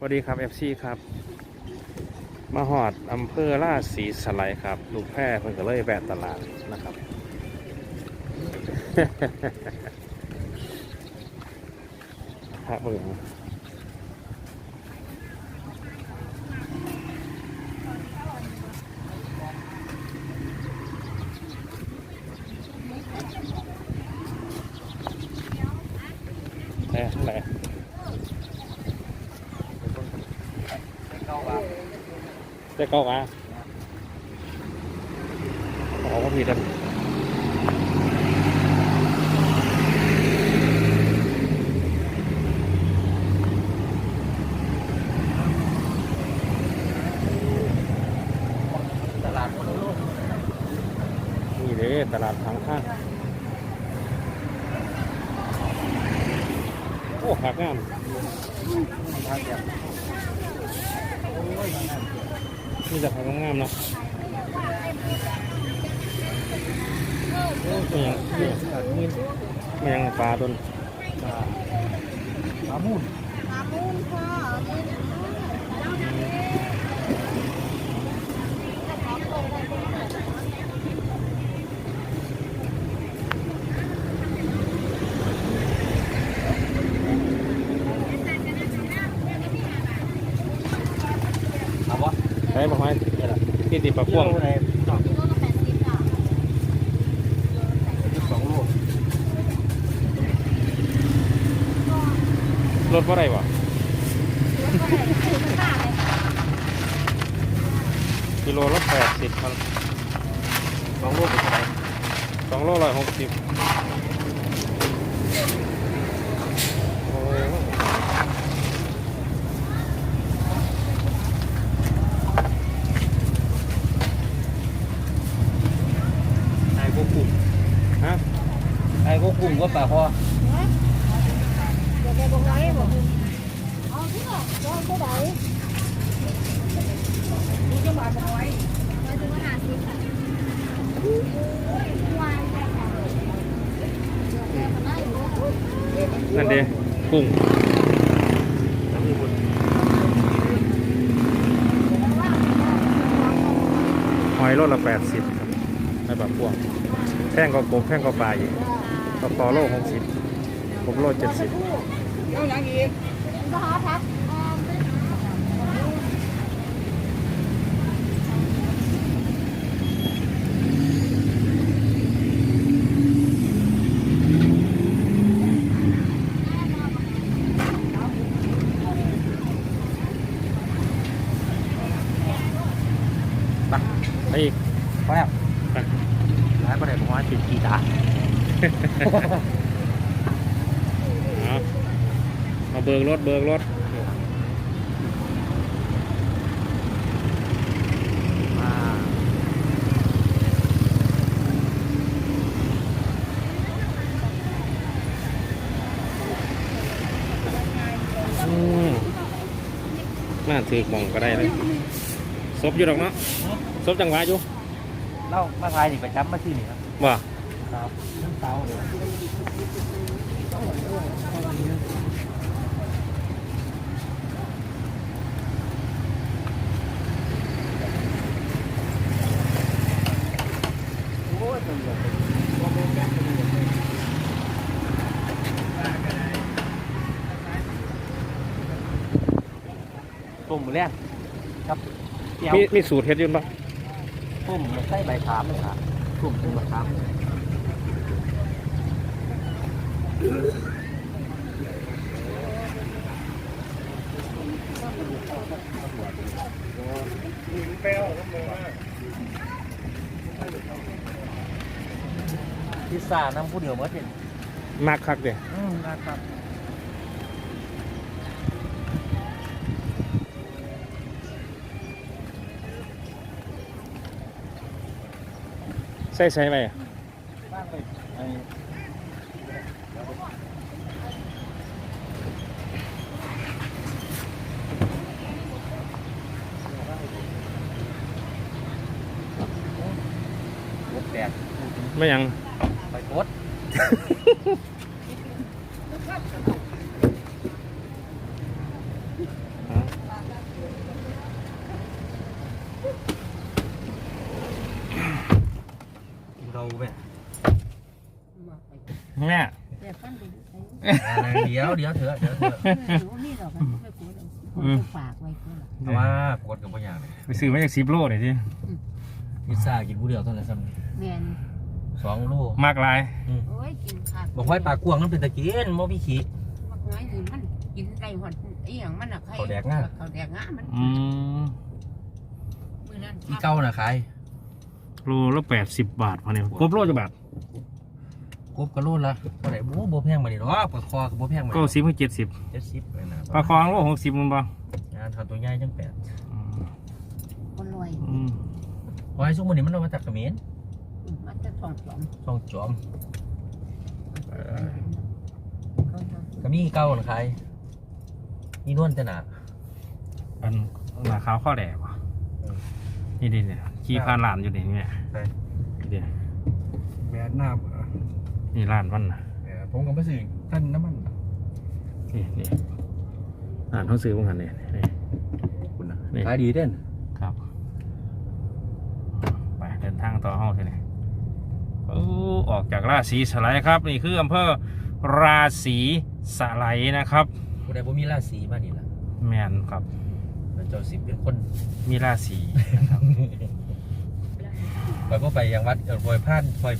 สวัสดีครับ FC ครับ มาหอดอำเภอราชสีสไลยครับ ลูกแพร่เพิ่งก็เลยแวะตลาดนะครับ พระเบิ่งแหละแหละได้เก็ว่าขอก็ผิดแล้ว ตลาดคนโลก นี่เด้ตลาดทางข้างโอ้หักงาม ทางเดียว นี่จะหักงามๆเนาะโอ้ เป็นยังเป็นยังตลาดมีนเป็นยังปลาต้นตลาดปลามูนอามูนค่ะถามว่าใช้บอกไม้ที่ติดปลาพ่วง โลไหนสอง กิโลละแปดสิบค่ะ สองโล รถว่าไรวะถือว่าเท่าไหร่ถือว่าเท่าไหร่กิโลละแปดสิบครับสองโลเป็นเท่าไหร่สองโลร้อยหกสิบโอ้ไอ้พวกกลุ่มฮะไอ้พวกกลุ่มก็ปลาพอ เดี๋ยวแกบอกไว้บอกเอาที่ไหน ร้อยเท่าไหร่นี่จะมาเป็นร้อยร้อยถึงห้าสิบค่ะวายค่ะนั่นเด้กุ้งหอยโลละแปดสิบครับในแบบพวงแท่งก็กบแท่งก็ปลาอีกกระปอโลหกสิบกบโลเจ็ดสิบก็หาพัก ไปอีก พอแล้ว ไป ร้านปลาไหลผมว่าติดกีตาร์ เอามาเบิ กรถเบิกรถมาอืมน่าถือหมองก็ได้เลยซบอยู่ดอกเนาะซบจังหวะอยู่เล่ามาทายนี่ประจำมาที่นี่ครับว่าครับน้ำเต้า ต้มหมูแรงครับเจียวมีมีสูตรเฮ็ดอยุ่นปะต้มใส่ใบขามเลยค่ะต้มเป็นใบขาม พิซซ่าน้ำผู้เดียวเมื่อเห็นมากคักเด้อืมนะครับใส่ใส่ไปอะบ้างไปไอ้บกแดด ไม่หยัง ไปโคตร อ๋อ แม่ บอ กไปแม่แต่ฟันไปใช้เดี๋ยวเดี๋ยวเถอะเดี๋ยวเถอะหนูนี่ดอกมันไม่กลัวดอกคนจะฝากไว้ก็ล่ะแต่ว่ากดกับพ่อใหญ่เลยไปซื้อมาจากสิบโลหน่อยสิพิซซ่ากินผู้เดียวเท่านั้นซ้แม่นำสองโลมากหลายโอ้ยกินขาดบอกไว้ปลากวางนั่นเป็นตะเกียนมอพี่ขี้มักน้อยนี่มันกินได้หอดอีหยังมันน่ะใครเขาแดกง่าเขาแดกง่ามันอืมมื้อนั้นอีเก้าน่ะขาย โลละแปดสิบบาทพอเนี่ยครบโลจะบาทกบกระโลดละเท่าไหร่โบ้โบแพงมาดิเนาะปลาคอกับโบแพงมาก็สิบให้เจ็ดสิบเจ็ดสิบเลยนะปลาคองโลหกสิบมันบ่งานทำตัวใหญ่จังแปดคนรวยอืมวายซุกมันนี่มันเอามาจากเขมรมันจะต้องสองช่องจอมเขาจะก็มีเก้าน่ะขายมีนวลแต่หนาอันหนาขาวข้อแดดวะนี่ดิเนี่ย ขี่ผ่านร้านอยู่นี่เนี่ยใช่เดี๋ยวแบดหน้านี่ร้านมันนะผมก็ไม่ซื้อท่านน้ำมันนี่นี่ร้านเขาซื้อบ้างหันเนี่ยนี่ คุณนะนี่ ขายดีเด่นครับ ไปเดินทางต่อห้องทีนี้โอ้ออกจากราศีสไลด์ครับ นี่คืออำเภอราศีสไลด์นะครับคุณใดบ่มีราศีมานี่ล่ะแมนครับ แล้วเจ้าสิเป็นคนมีราศีนะครับ คอยก็ไปยังวัดเออคอยพลาดคอย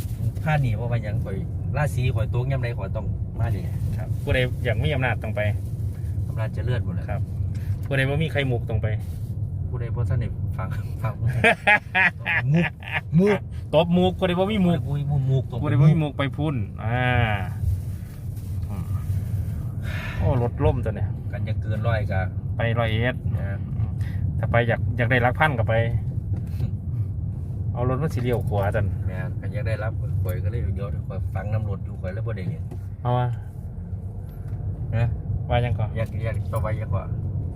พลาดหนีเพราะว่ายังคอยราศีคอยตัวย่ำใดคอยต้องมาดิครับผู้ใดอยากมีอำนาจต้องไปอำนาจจะเลื่อนหมดเลยครับผู้ใดว่ามีใครมุกต้องไปผู้ใดพอท่านได้ฟังฟังมุกมุกตบมุกผู้ใดว่ามีมุกมุกมุกมุกตรงผู้ใดว่ามีมุกไปพุ่นอ่าอืมโอ้รถล่มตัวเนี่ยกันจะเกินร้อยกะไปรอยเอ็ดนะถ้าไปอยากอยากได้รักพันก็ไป เอารถมาสีเลี้ยวขวาจันแม่นกันยังได้รับคอยก็เลยเดี๋ยวคอยฟังน้ำรถอยู่คอยแล้วบ่ได้เห็นเอาว่านะว่ายังก่อนอยากอยากต่อไปอยากว่า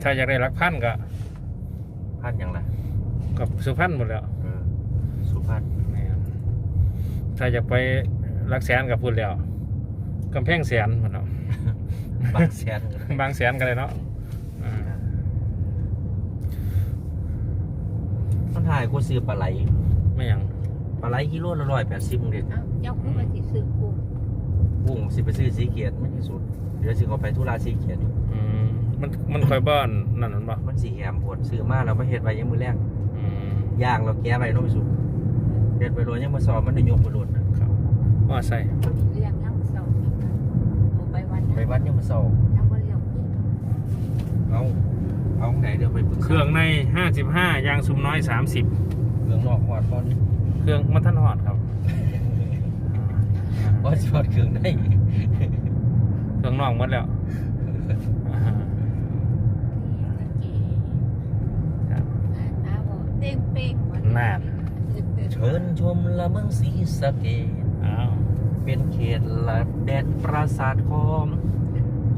ถ้าอยากได้รักพันก็พันหยังล่ะกับสุพรรณหมดแล้วเออสุพรรณแม่นถ้าอยากไปรักแสนกับพูดแล้วกำแพงแสนหมดแล้วบางแสนก็ได้บางแสนกันเลยเนาะอ่ามันถ่ายกูซื้อปลาไหล ไม่ยังปลาไหลกิโลละร้อยแปดสิบเด็ดอ้าวเจ้าคือมาสิซื้อกุ้งกุ้งสิไปซื้อสีเขียดติมันที่สุดเดี๋ยวสิขอไปธุระสีเขียดอยู่มันมันคอยบ้านนั่นนั่นป่มันสีแหมปวดซื้อมากเราไปเห็ดไว้ยังมือแรกอืมย่างเราแก้ไว้เน้องสุดเด็ดไปโรยยังมาสอบมันได้ยกไปโรยนะว่าใส่มีเรื่องทั้งส่ไปวันไปนั้นวัดยังมาสอบทั้บ่เยองเอาเอาไหนเดี๋ยวไปปรึกษเครื่องใน 55ยางสุ่มน้อย 30 เครื่องนอกหอดตอนนี้เครื่องมันท่านหอดครับว่าจอดเครื่องได้เครื่องนอกหมดแล้วน่านเชิญชมละเมืองสีสะเกดเป็นเขตละแดนปราสาทคอม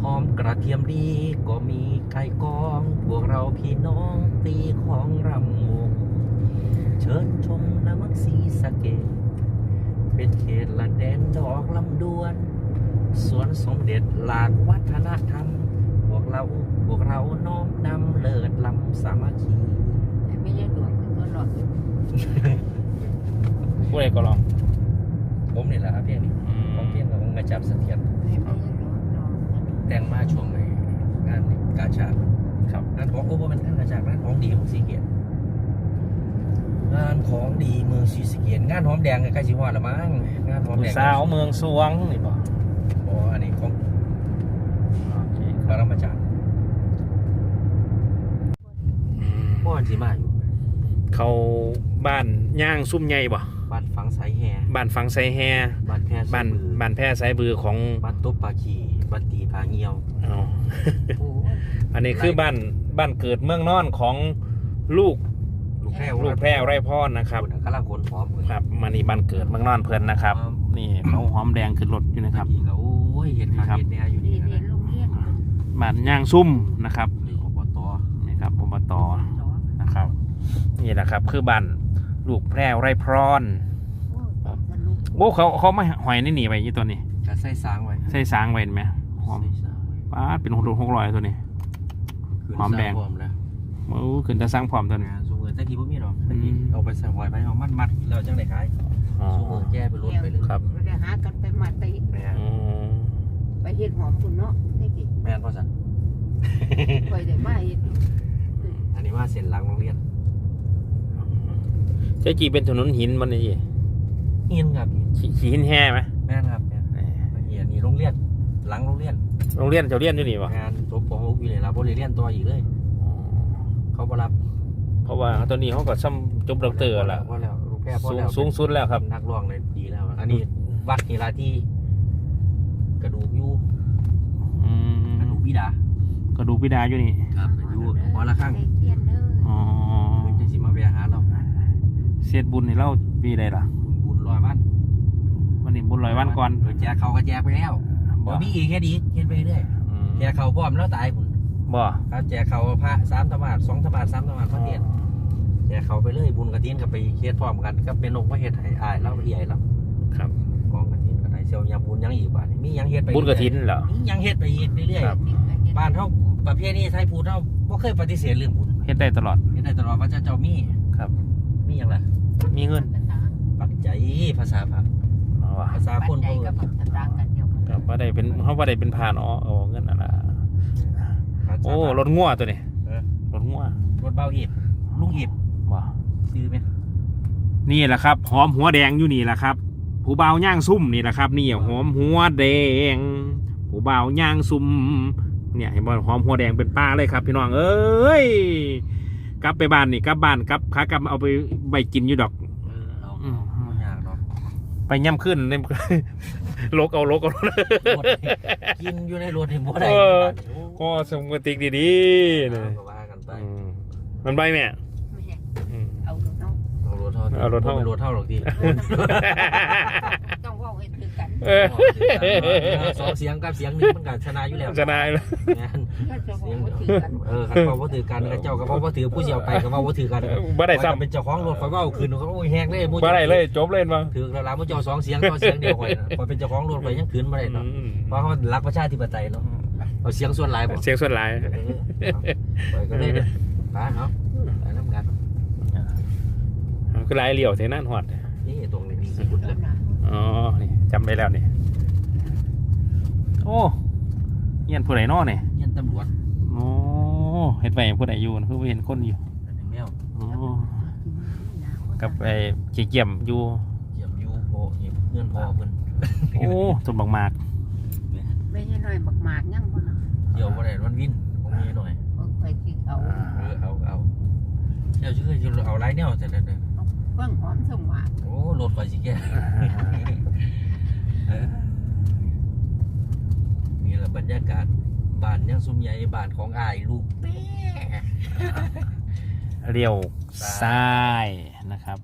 หอมกระเทียมดีก็มีไก่กอง พวกเราพี่น้องตีของรำวง เชิญชมน้ำมักสีสะเกตเป็นเขตละแดนดอกลำดวน สวนสมเด็จหลากวัฒนธรรม พวกเราพวกเราน้อมนำเลิศลำสามัคคีแต่ไม่ใช่ดวงคือตัวหลอดอยู่ผู้ใดก็ลอง ผมนี่แหละครับเพียงนี้อืผมมเพียงกับผมกระจับเสถียรไม่ใช่ดวงดอกแต่งมาช่วงไหนงานกาชาดครับงานของโอ้โหมันงานกาชาดงานของดีของสีเกียรติ งานของดีเมืองศรีสะเกียรติงานหอมแดงใกล้สิฮอดละมั้งงานหอมผู้แดงสาวเมืองสวงนี่บ่อ๋ออันนี้ของโอเคปรมาจารย์อืมพ่ออันสิมาอยู่เขาบ้านย่างซุ่มใหญ่บ่บ้านฝังสายแห่บ้านฟังไซแฮบ้านแพร่บ้านบือบ้านแพร่สายบือของบ้านตบปลาขีบ้านตีผาเงียวอ๋อโอ้อันนี้คือบ้านบ้านเกิดเมืองนอนของลูก ลูกแพร่ลูกแพร่ไร่พรนะครับคุณกำลังขนพร้อมเลยครับมานี่บ้านเกิดเมืองนอนเพิ่นนะครับ นี่เขาหอมแดงขึ้นรถอยู่นะครับตะกี้ก็โอ้ยเห็นครับเห็นแน่อยู่ดีนี่เรียนะนโรงเรียนบ้านย่างซุ่มนะครับนี่อบตนี่ครับอบตต่อนะครับ นี่แหละครับ คือบ้านลูกแพร่ไร่พรโอ้สนุกโอ้เขาเขาไม่หอยนี่หนีไปยี่ตัวนี้กระใส่สางไว้ใส่สางไว้เห็นไหมหอมใส่สางไว้ป้าดเป็นหกหกร้อยตัวนี้ขึ้นหอมแดงสร้าพร้อมแล้วโอ้ขึ้นจะสร้างพร้อมตัวนี้นะสมม ติตะกี้พวกมีหรอกตะกี้อืมเอาไปใส่หอยไปเอามัดมัดๆแล้วจังไดขายอ๋อสู้มือแก้ไปรถไปเลยครับเดี๋ยวหากันไปมาตีแม่นอืมไปเฮ็ดหอมคุณเนาะได้กี่แม่นพ่อสันคอยได้มาเฮ็ดอันนี้ว่าเส้นหลังโรงเรียนเจ๊จีเป็นถนนหินมันนี่เฮียนครับขี่ขี่หินแห่ไหมแม่นครับแม่นเฮียนนี่โรงเรียน หลังโรงเรียนโรงเรียนเจ้าเรียนอยู่นี่ปะงานจบป .6 อยู่เลยเราบ่ได้เรียนต่ออีกเลย เขาบ่รับ เพราะว่าตอนนี้เขาก็ซ้ำจบด็อกเตอร์แล้วพอแล้วลูกแพทย์พอสูงแล้วสูงสุดแล้วครับ นักร้องเลยดีแล้วอันนี้วัดนี่ละที่ กระดูกอยู่อืกระมดูกบิดากระดูกพิดาอยู่นี่ ครับอยู่หัวละข้างได้เทียนเด้ออ๋อ เพิ่นจะสิมาแวะหาเราเสียดบุญนี่เล่าปีใดล่ะ บุญรอยวันวันนี้บุญลอยวันก่อนเออแจกเขาก็แจกไปแล้วบ่บ่มีอีกแค่ดีเฮ็ดไปเรื่อยอืมแจกเขาพร้อมแล้วตายพุ่น บ่ครับแจกเขาพระสามธบาทสองธบาทสามธบาทพระเทศแจกเขาไปเลยบุญกระถินกับไปเฮ็ดพร้อมกันกับเป็นนกมาเฮ็ดให้อายแล้วเอี่ยแล้วครับกองกระถินก็ได้เซียวยามบุญยังอีกบาดนี้มียังเฮ็ดไปบุญกระถินเหรอมียังเฮ็ดไปอีกเรื่อยครับๆบ้านเฮาประเภทนี้ไทยพูดเฮาบ่เคยปฏิเสธเรื่องบุญเฮ็ดได้ตลอดเฮ็ดได้ตลอดว่าเจ้าเจ้ามีครับ มีหยังล่ะมีเงินปัจจัยภาษาพระเอาว่ะภาษาคนเขาก็ปักตารางกันเดียวครับว่าได้เป็นเขาว่าได้เป็นพาเนาะเอาเงินอะไรภาษา โอ้รถงัวตัวนี้เออ รถงัวรถเบาอีบลุงอีบบ่ซื้อไหมนี่แหละครับ หอมหัวแดงอยู่นี่แหละครับ ผู้บ่าวย่างซุ่มนี่แหละครับ นี่หอมหัวแดง ผู้บ่าวย่างซุ่มเนี่ยเห็นบ่หอมหัวแดงเป็นป้าเลยครับ พี่น้องเอ้ยกลับไปบ้านนี่กลับบ้านกลับขากลับเอาไปใบกินอยู่ดอก เออเอาเอาบ่ยากหรอกไปย่ำขึ้นเนี่ย ลกเอาลกเอาหมดกินอยู่ในรถนี่บ่ได้เออโอ้ก็สมกติกดีๆเอานะก็ว่ากันไปอืมมันใบแม่ไม่ใช่อืมเอาเนาะเอารถเท่าเอารถเท่าบ่เป็นรถเท่าหรอกที เออสองเสียงกับเสียงหนึงมันก็ชนะอยู่แล้วชนะเลยแม่นก็จะเสียงว่าคือกันเออคันเว้าบ่ถือกันกับเจ้าก็เว้าบ่ถือผู้เสียวไปก็เว้าบ่ถือกันบ่ได้ซ้ข้อยก็เป็นเจ้าของรถข่อยเว้าคืนเขาโอ้ยแฮกเลยำบ่ได้เลยจบเลยมั้งถือแล้วล่ะมื้อเจ้าสองเสียงต่อเสียงเดียวข่อยน่ะข่อยเป็นเจ้าของรถข่อยยังคืนบ่ได้เนาะอืมเพราะเขารักประชาธิปไตยเนาะเอาเสียงส่วนหลายบ่เสียงส่วนหลายเออเอาข่อยก็เลยป้าเนาะไปนํกันคือหลายเหลี่ยวเทนั่นหอดนี่ตรงนี้ดีสุดเลยอ๋อนี่ จำได้แล้วนี่ โอ้เฮียนผู้ใดน้อเนี่ยยันตำรวจโอ้เห็ดไปผู้ใดอยู่นะคือบ่เห็นคนอยู่อันนี้แมวโอ้กับไอ้เกี่ยมๆอยู่เยี่ยมอยู่โพนี่เพื่อนพ่อเพิ่นโอ้ต้นบักหมากไม่ใช่น้อยบักหมากยังบ่น่ะเดี๋ยวบ่ได้วันวินของนี้หน่อยเออไปสิเอาเออเอาเอาเดี๋ยวชื่อจะเอาหลายแนวแต่ละเด้อเบิ่งหอมสมหวานโอ้รถข่อยสิแก่เออ นี่แหละบรรยากาศบ้านยังซุ่มใหญ่บ้านของอายลูกเป้เลี้ยวซ้ายนะครับ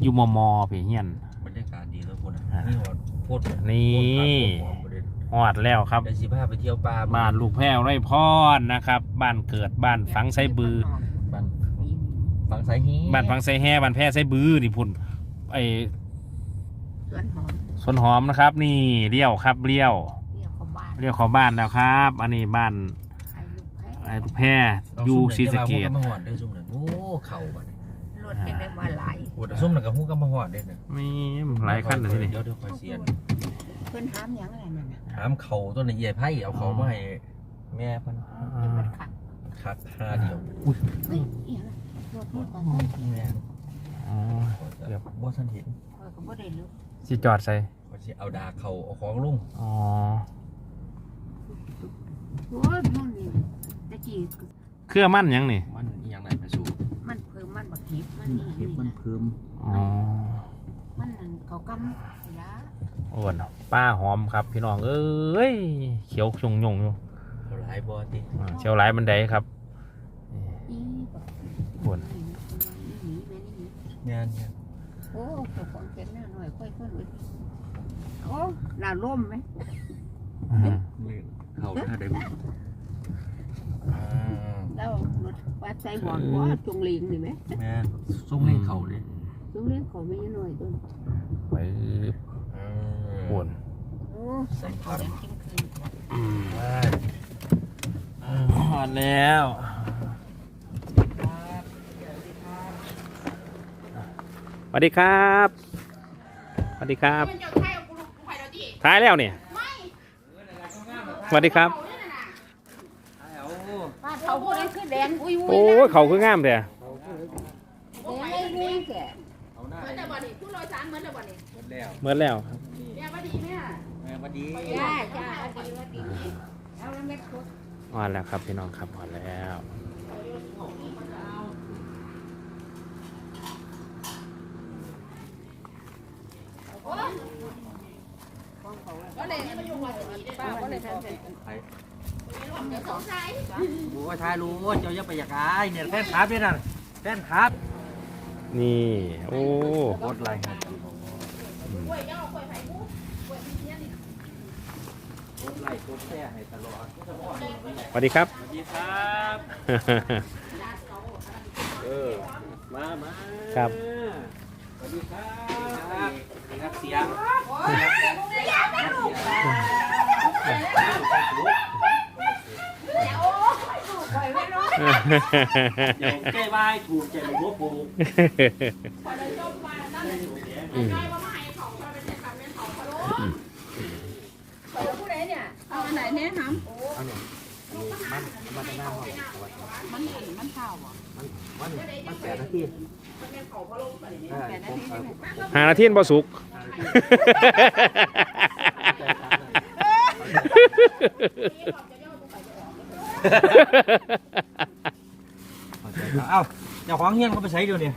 อยู่มอมอเพียเฮียนบรรยากาศดีแล้วคนอะนี่หอดโคตรนี่โคตรหอมประเด็นหอดแล้วครับเดี๋ยวสิพาไปเที่ยวป่าบ้านลูกแพ้วไร่พรนะครับ บ้านเกิดบ้านฝังไซบือบ้านบางสายฮีบ้านฝังไซแห่บ้านแพร่ไซบือนี่พุ่นไอสวนหอม สวนหอมนะครับ นี่เลี้ยวครับเลี้ยวเรียกเขาบ้านเลี้ยวเข้าบ้านแล้วครับ อันนี้บ้านไอ้ลูกแพ้ไอ้ลูกแพร่อยู่ศรีสะเกดซุ่มนั่นจะมาหอดได้ซุ่มนั่นโอ้เข่าบัดนี้รถเป็นได้ว่าหลายโอ้แต่ซุ่มนั่นกับฮู้ก็มาหอดได้น่ะมีหลายขั้นเลยที่นี่เดี๋ยวเดี๋ยวคอยเสียนเพิ่นถามหยังอะไรนั่นน่ะถามเข่าต้นนี้ใหญ่ไผ่เอาเขามาให้แม่เพันเพิ่นมันขัดคักหาเดียวเฮ้ยอีหยังรถมันของข้อยแม่อ๋อเกือบบ่ทันเห็นข้อยก็บ่ได้รู้สิจอดใส่เขาสิเอาดาเข่าเอาของลงอ๋อโอ้ยมันนี่ตะกี้เครื่องมั่นหยังนี่มันอีหยังไงไปสู่มันเพิ่มมันบักเห็บมันนี่เก็บมันเพิ่มอ๋อมันนั่นเขากำยาโอ้วนป้าหอมครับ พี่น้องเอ้ยเขียวชงยงอยู่เอาหลายบ่ติอ่าเชียวหลายมันไดครับ อีบักโอ้วนนี่นี่แม่นี่ งานเนี่ย โอ้เจ้าของเก็บหน้าหน่อยค่อยๆเลยโอ้หน้าร่มไหมอืมนี่เข่าท่าใดบ่อ่าแล้วรถวัดใจหวอนว่าจงเลียงนี่ไหมแม่ส่งให้เข่าเลยจงเลียงขอไม่ยหน่อยต้นไปโอ้วนโอ้ใส่เขาเลี้ยงกินคืนหอดแล้ว สวัสดีครับสวัสดีครับท้ายแล้วเนี่ยสวัสดีครับบ้เขาพูดคือแดงอุ้ยโอ้ยเขาคืองามเด้อแง่เหมือนแต่บ่นี่ผู้โดยเหมือนแล้วเนี่ยบ่ดีแม่สวัสดีจ้าจ้าบ่ดีบ่ดีเอาแล้วแม่คุดอ่อนแล้วครับพี่น้องครับอ่อนแล้ว ก็เลยป้าก็เลยทำเป็นไปเดี๋ยวสงสัยบูว่าทายรู้เจ้าอย่าไปอยากอายเนี่ยแฟนคลับเนี่ยนะแฟนคลับนี่ โอ้กดไลค์กล้วยเจ้ากล้วยไผ่มุกกล้วยที่เนี่ยนี่กดไลค์กดแชร์ให้ตลอดสวัสดีครับ สวัสดีครับ เออ มามาครับ สวัสดีครับ นี่ครับเสียงเดี๋ยวใกล้บถูกใจหัวปูอืมผู้ใดเนี่ยเอาอันไหนแนะนำอาเนี่ยมันมันจะน้าห้องมันเห็นมันข้าอะมันมันแปดนาทีเออผมเออ หานาทีนบ่สุก เอ้าเจ้าของเฮียนเขาไปใช้ดี๋ยวนี้เ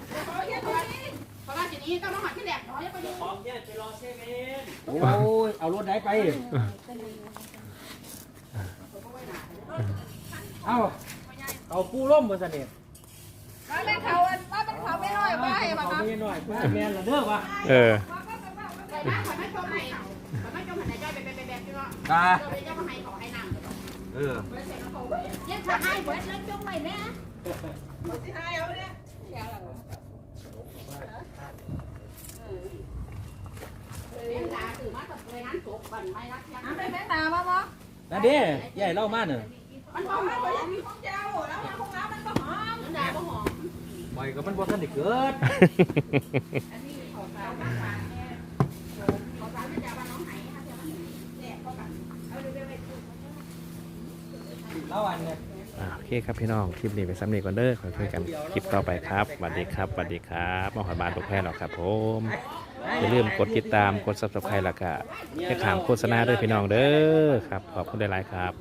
นี่ยโอ้ย เอารถได้ไป เอ้าเอาปูร่มบนเสน่ห์ ว่าเป็นเขาว่าเป็นเขาไม่น้อยว่าให้มาเขาครับไม่หน่อยป้าแมนละเด้อวะเออไปบ้านขอไม่ชมให้ขอไม่ชมให้นายจ้อยไปไปแบบที่ว่าตาเราไปเจ้ามาให้ขอให้นางเออยังจะให้เบิดแล้วจงไว้แม่เลี้ยงตาตื่นมากับเลยนั้นจบบันไม่รักยังไม่แม่ตามาบ่นั่นเด้ใหญ่เล่ามาเนอะมันหอมมันของเจ้าแล้วของน้ำมันก็หอมดาก็หอม อยก็มันบ่ทันได้เกิดแล้วอันเนี่ย อ่าโอเคครับพี่น้องคลิปนี้ไปซ้ำเนีก่อนเด้อค่อยคุยกันคลิปต่อไปครับสวัสดีครับสวัสดีครับมาหอยบานตกแพ้หรอกครับผมอย่าลืมกดติดตามกด subscribe แล้วก็ให้ขามโฆษณาด้วยพี่น้องเด้อครับขอบคุณหลายๆครับ